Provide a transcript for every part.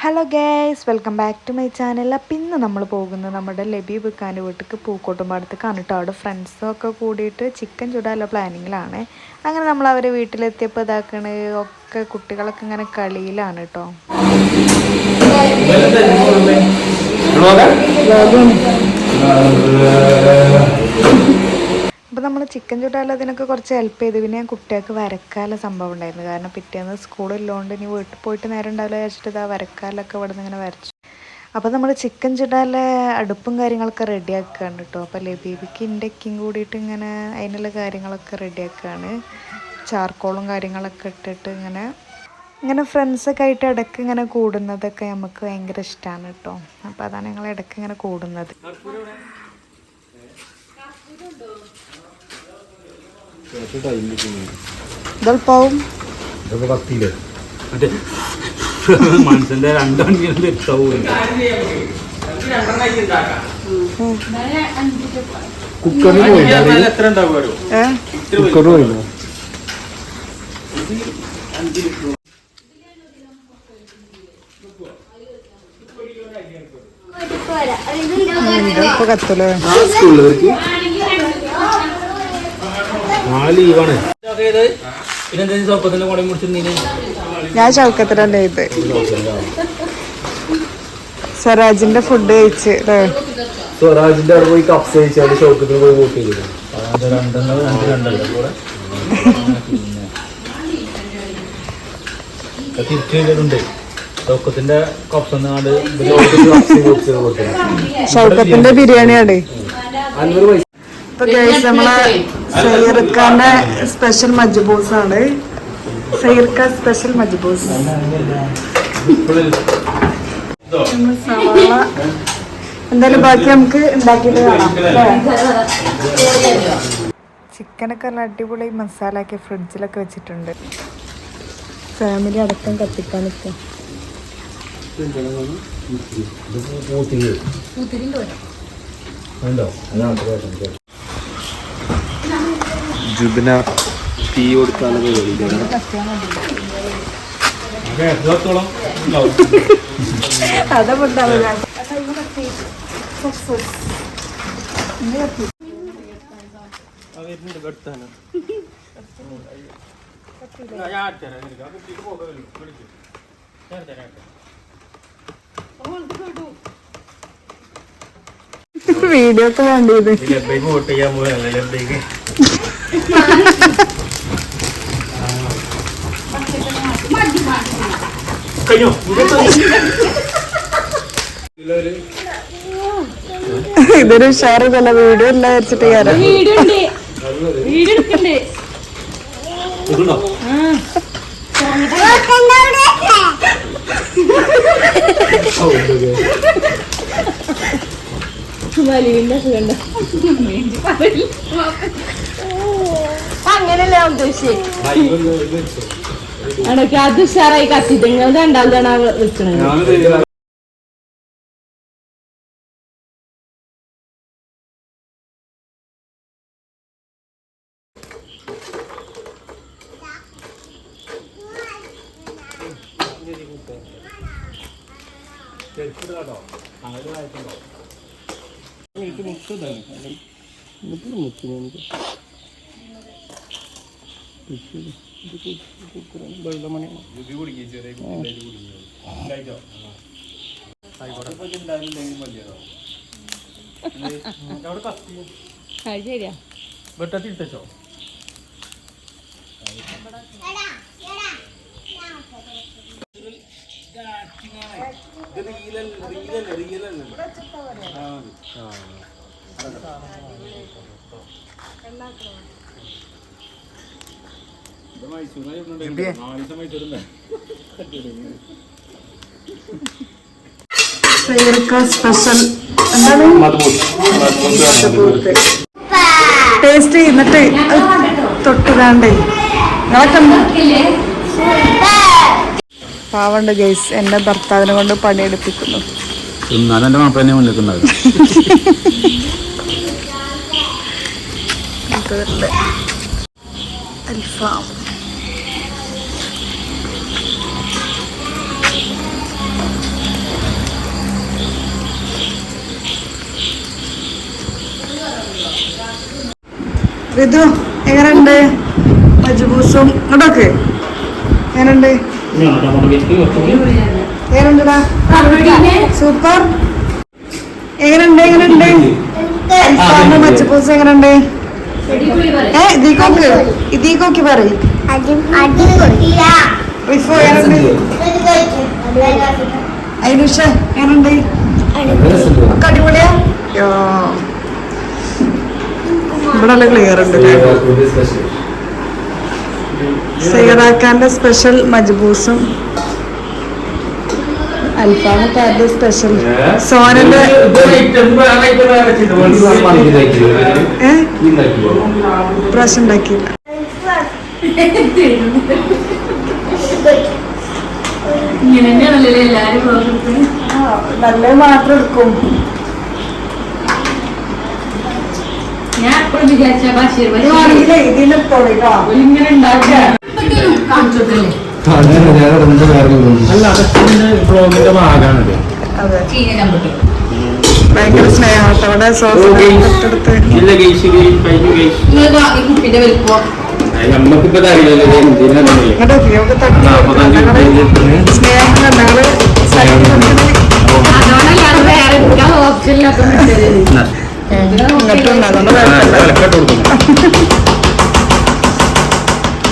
Hello guys welcome back to my channel അപ്പം ഇന്ന് നമ്മൾ പോകുന്നത് നമ്മുടെ ലബീബ് ഖാന്റെ വീട്ടിലേക്ക് പൂക്കോട്ടുംപാടത്തേക്കാണ് കേട്ടോ അവിടെ ഫ്രണ്ട്സൊക്കെ കൂടിയിട്ട് ചിക്കൻ ചുടാനുള്ള പ്ലാനിങ്ങിലാണ് അങ്ങനെ നമ്മൾ അവരെ വീട്ടിലെത്തിയപ്പോൾ ഇതാക്കണ ഒക്കെ കുട്ടികളൊക്കെ ഇങ്ങനെ കളിയിലാണ് കേട്ടോ ചിക്കൻ ചുടാനുള്ളതിനൊക്കെ കുറച്ച് ഹെൽപ്പ് ചെയ്തു. പിന്നെ ഞാൻ കുട്ടികൾക്ക് വരക്കാല സംഭവം ഉണ്ടായിരുന്നു. കാരണം പിറ്റേന്ന് സ്കൂളില്ലോണ്ട് ഇനി വീട്ടിൽ പോയിട്ട് നേരം ഉണ്ടാവില്ല വെച്ചിട്ട് ഇതാ വരക്കാലൊക്കെ ഇവിടെ നിന്ന് ഇങ്ങനെ വരച്ചു. അപ്പോൾ നമ്മൾ ചിക്കൻ ചുട്ടാലെ അടുപ്പും കാര്യങ്ങളൊക്കെ റെഡിയാക്കുകയാണ് കേട്ടോ. അപ്പോൾ ലബീബിക്ക് ഇന്റെക്കും കൂടിയിട്ട് ഇങ്ങനെ അതിനുള്ള കാര്യങ്ങളൊക്കെ റെഡിയാക്കുകയാണ് ചാർക്കോളും കാര്യങ്ങളൊക്കെ ഇട്ടിട്ട് ഇങ്ങനെ ഇങ്ങനെ ഫ്രണ്ട്സൊക്കെ ആയിട്ട് ഇടയ്ക്ക് ഇങ്ങനെ കൂടുന്നതൊക്കെ നമുക്ക് ഭയങ്കര ഇഷ്ടമാണ് കേട്ടോ. അപ്പോൾ അതാണ് ഞങ്ങൾ ഇടയ്ക്ക് ഇങ്ങനെ കൂടുന്നത്. മറ്റേ മനസ്സിന്റെ രണ്ട് മണിക്കൂർ എത്താവും കുക്കറിൽ കുക്കറിൽ പോയില്ല? ഇതൊക്കെ കത്തല്ലേ നാല് ലീവാണ് പിന്നെന്താ സ്വപ്പത്തിന്റെ കുടം മുടിച്ചിരുന്നീന്. ഞാൻ ചൗക്കത്തിലല്ലേ ഇത്. സ്വരാജിന്റെ ഫുഡ് കഴിച്ച് സ്വരാജിന്റെ അവിടെ പോയി കപ്സ് കഴിച്ചാൽ ഷോക്കത്തിന് പോയി വോട്ട് ചെയ്തു. ഷൗക്കത്തിന്റെ ബിരിയാണിയാണ്. ഇപ്പൊ ഗൈസ് നമ്മളെ സ്പെഷ്യൽ മജ്ബൂസ് ആണ് സ്പെഷ്യൽ മജ്ബൂസ് സവാള. എന്തായാലും ബാക്കി നമുക്ക് ഉണ്ടാക്കിയിട്ട് കാണാം. ചിക്കനൊക്കെ നല്ല അടിപൊളി മസാല ഒക്കെ ഫ്രിഡ്ജിലൊക്കെ വെച്ചിട്ടുണ്ട്. ഫാമിലി അടക്കം കത്തിക്കാൻ നിൽക്കാം. ജുബിന തീ അതമുണ്ടാവില്ല വീഡിയോ ഒക്കെ വേണ്ടിയത് കഴിഞ്ഞോ ഇതൊരു ഉഷാറ് തന്നെ വീഡിയോ എല്ലാം വെച്ചിട്ട് കയറാം ഇതുണ്ടോ അങ്ങനല്ലേ ഉദ്ദേശിച്ചത് അടക്ക് അത് ഉഷാറായി കത്തിട്ട് നിങ്ങൾ രണ്ടാമതാണ് വിളിക്കണത്. അത് ശരിയാ. വെട്ടത്തിട്ടോ സൈർക്ക സ്പെഷ്യൽ ടേസ്റ്റ് ചെയ്യുന്നിട്ട് തൊട്ടുകാണ്ടേ പാവണ്ട് ഗൈസ് എന്റെ ഭർത്താവിനെ കൊണ്ട് പണിയെടുപ്പിക്കുന്നു. അൽഫാം. ഋതു എങ്ങനെയുണ്ട്? മജ്ബൂസും ഇങ്ങോട്ടൊക്കെ. എങ്ങനെയുണ്ട്? എങ്ങനെയുണ്ടടാ? സൂപ്പർ. എങ്ങനെയുണ്ട് എങ്ങനെയുണ്ട്? അൽഫാമ് മജ്ബൂസ് എങ്ങനെയുണ്ട്? ഏ ഇതിക്കോക്ക് ഇതിക്കോക്ക് പറയും. റിഫു എങ്ങനെയുണ്ട്? ഐനുഷ എങ്ങനെയുണ്ട്? ഒക്കെ അടിപൊളിയാ. ഇവിടെ നല്ല ക്ലിയർ ഉണ്ട് സ്പെഷ്യൽ മജ്ബൂസും അൽഫാമക്കാരുടെ സ്പെഷ്യൽ സോനന്റെ പ്രാവശ്യം ഉണ്ടാക്കിയില്ല. ഇങ്ങനെ തന്നെയാണല്ലോ എല്ലാരും നല്ല മാത്രം എടുക്കും. ഞാൻ എപ്പോഴും വിചാരിച്ച ബഷീർ ഇങ്ങനെ ഉണ്ടാക്കുക കാണിച്ചോട്ടല്ലേ അല്ല അതൊക്കെ ബ്ലോഗിന്റെ ഭാഗമാണത്. അതെ. ചീന കമ്പ്യൂട്ടർ ഭയങ്കര സ്നേഹത്തോടെ സ്നേഹം ഞങ്ങൾ സൈഡിൽ നിൽക്കണേ അതുകൊണ്ടല്ല അത് വേറെ എടുക്കാൻ ഓപ്ഷനിലൊക്കെ ഇങ്ങോട്ടുണ്ട് അതുകൊണ്ട് കുഴപ്പമില്ല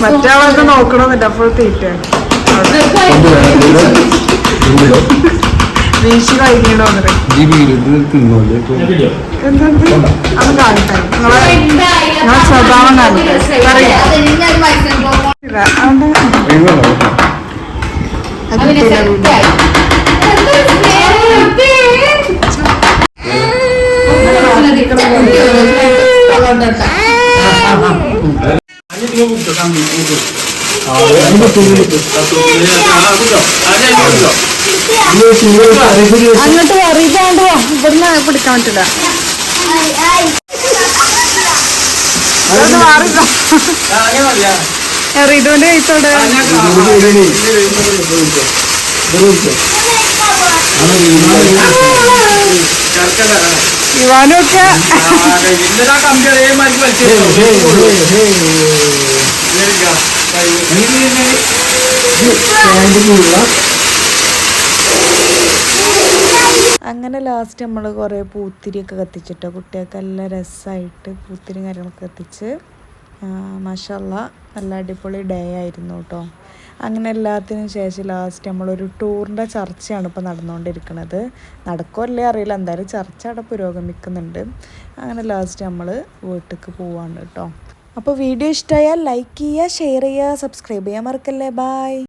മറ്റേ ആളൊക്കെ നോക്കണമെന്നില്ല അപ്പോൾ തീറ്റ. വീശി എന്താണ് അത് കാണട്ടെ നിങ്ങളെ സ്വഭാവം കാണട്ടെ പറയാ. ഇല്ല, അത് കിട്ടൂല. അങ്ങോട്ട് അറിയിക്കാണ്ട് ഇവിടുന്ന് പിടിക്കാൻ പറ്റില്ല. അറിയതുകൊണ്ട് കൈത്തോടെ ഇവാനൊക്കെ. അങ്ങനെ ലാസ്റ്റ് നമ്മൾ കുറേ പൂത്തിരിയൊക്കെ കത്തിച്ചിട്ടോ. കുട്ടികൾക്ക് നല്ല രസമായിട്ട് പൂത്തിരി കാര്യങ്ങളൊക്കെ കത്തിച്ച് മഷല്ല നല്ല അടിപൊളി ഡേ ആയിരുന്നു കേട്ടോ അങ്ങനെ എല്ലാത്തിനും ശേഷം ലാസ്റ്റ് നമ്മളൊരു ടൂറിന്റെ ചർച്ചയാണ് ഇപ്പോൾ നടന്നുകൊണ്ടിരിക്കുന്നത് നടക്കുമല്ലേ അറിയില്ല. എന്തായാലും ചർച്ച അവിടെ പുരോഗമിക്കുന്നുണ്ട്. അങ്ങനെ ലാസ്റ്റ് നമ്മൾ വീട്ടിലേക്ക് പോവാണ് കേട്ടോ അപ്പോൾ വീഡിയോ ഇഷ്ടമായാൽ ലൈക്ക് ചെയ്യുക ഷെയർ ചെയ്യുക സബ്സ്ക്രൈബ് ചെയ്യാൻ മറക്കല്ലേ? ബായ്